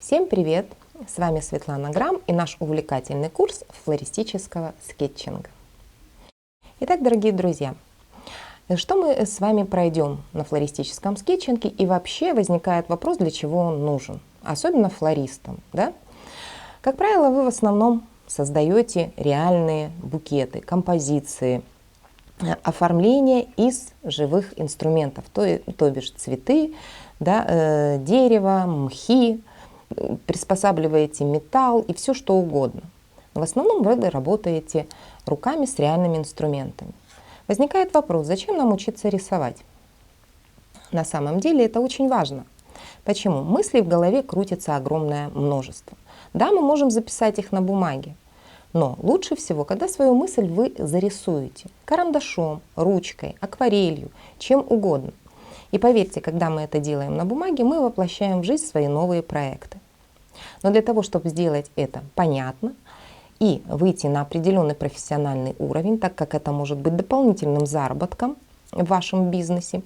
Всем привет! С вами Светлана Грам и наш увлекательный курс флористического скетчинга. Итак, дорогие друзья, что мы с вами пройдем на флористическом скетчинге и вообще возникает вопрос, для чего он нужен, особенно флористам. Да? Как правило, вы в основном создаете реальные букеты, композиции, оформление из живых инструментов, то, то бишь цветы, да, э, дерево, мхи, приспосабливаете металл и все что угодно. Но в основном вы работаете руками с реальными инструментами. Возникает вопрос, зачем нам учиться рисовать? На самом деле это очень важно. Почему? Мыслей в голове крутится огромное множество. Да, мы можем записать их на бумаге, но лучше всего, когда свою мысль вы зарисуете карандашом, ручкой, акварелью, чем угодно. И поверьте, когда мы это делаем на бумаге, мы воплощаем в жизнь свои новые проекты. Но для того, чтобы сделать это понятно и выйти на определенный профессиональный уровень, так как это может быть дополнительным заработком в вашем бизнесе,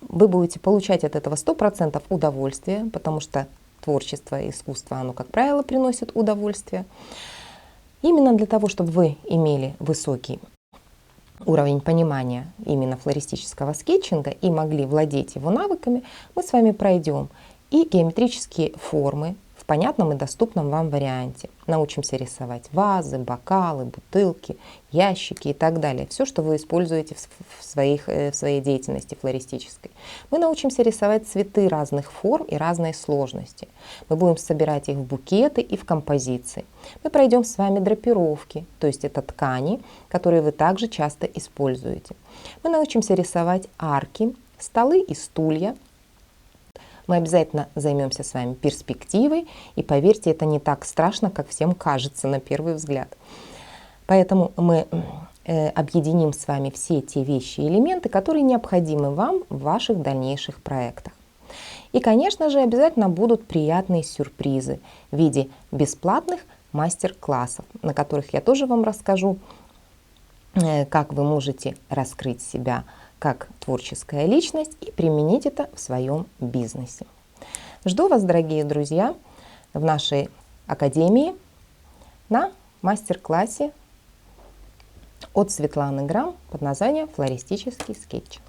вы будете получать от этого 100% удовольствия, потому что творчество и искусство, оно, как правило, приносит удовольствие. Именно для того, чтобы вы имели высокий уровень понимания именно флористического скетчинга и могли владеть его навыками, мы с вами пройдем и геометрические формы, понятном и доступном вам варианте. Научимся рисовать вазы, бокалы, бутылки, ящики и так далее. Все, что вы используете в, своих, э, в своей деятельности флористической. Мы научимся рисовать цветы разных форм и разной сложности. Мы будем собирать их в букеты и в композиции. Мы пройдем с вами драпировки, то есть это ткани, которые вы также часто используете. Мы научимся рисовать арки, столы и стулья, мы обязательно займемся с вами перспективой, и поверьте, это не так страшно, как всем кажется на первый взгляд. Поэтому мы э, объединим с вами все те вещи и элементы, которые необходимы вам в ваших дальнейших проектах. И, конечно же, обязательно будут приятные сюрпризы в виде бесплатных мастер-классов, на которых я тоже вам расскажу, как вы можете раскрыть себя как творческая личность и применить это в своем бизнесе. Жду вас, дорогие друзья, в нашей академии на мастер-классе от Светланы Грам под названием «Флористический скетч».